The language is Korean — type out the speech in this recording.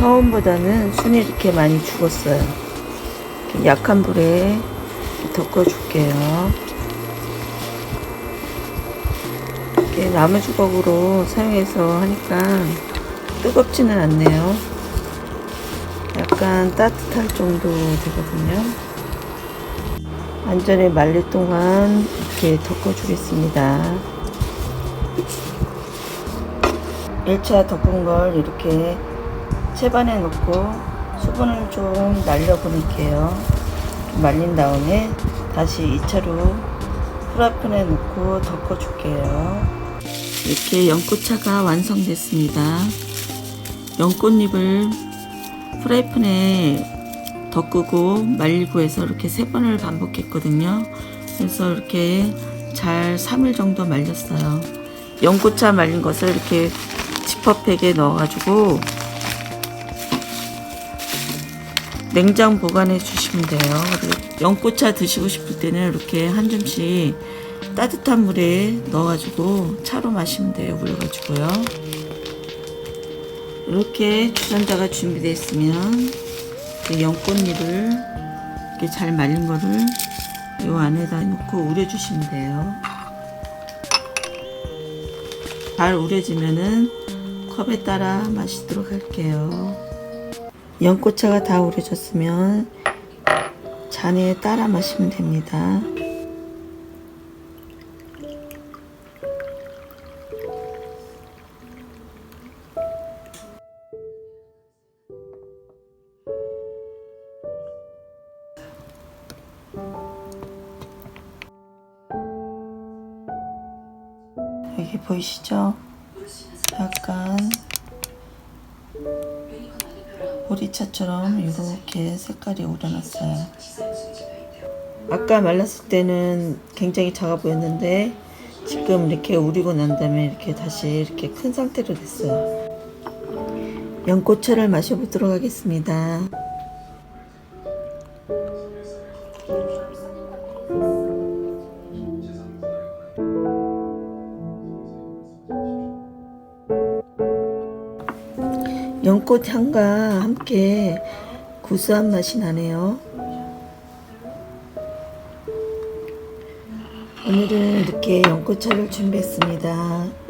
처음보다는 순이 이렇게 많이 죽었어요. 이렇게 약한 불에 덮어줄게요. 이렇게 나무 주걱으로 사용해서 하니까 뜨겁지는 않네요. 약간 따뜻할 정도 되거든요. 완전히 말릴 동안 이렇게 덮어주겠습니다. 1차 덮은 걸 이렇게 채반에 넣고 수분을 좀 날려보낼게요. 말린 다음에 다시 2차로 프라이팬에 넣고 덮어줄게요. 이렇게 연꽃차가 완성됐습니다. 연꽃잎을 프라이팬에 덮고 말리고 해서 이렇게 세 번을 반복했거든요. 그래서 이렇게 잘 3일 정도 말렸어요. 연꽃차 말린 것을 이렇게 지퍼백에 넣어가지고 냉장 보관해 주시면 돼요. 연꽃차 드시고 싶을 때는 이렇게 한 줌씩 따뜻한 물에 넣어가지고 차로 마시면 돼요. 우려가지고요. 이렇게 주전자가 준비되어 있으면 그 연꽃잎을 이렇게 잘 말린 거를 이 안에다 넣고 우려주시면 돼요. 잘 우려지면은 컵에 따라 마시도록 할게요. 연꽃차가 다 우려졌으면 잔에 따라 마시면 됩니다. 여기 보이시죠? 약간 보리차처럼 이렇게 색깔이 우러났어요. 아까 말랐을 때는 굉장히 작아 보였는데 지금 이렇게 우리고 난 다음에 이렇게 다시 이렇게 큰 상태로 됐어요. 연꽃차를 마셔보도록 하겠습니다. 연꽃 향과 함께 구수한 맛이 나네요. 오늘은 이렇게 연꽃차를 준비했습니다.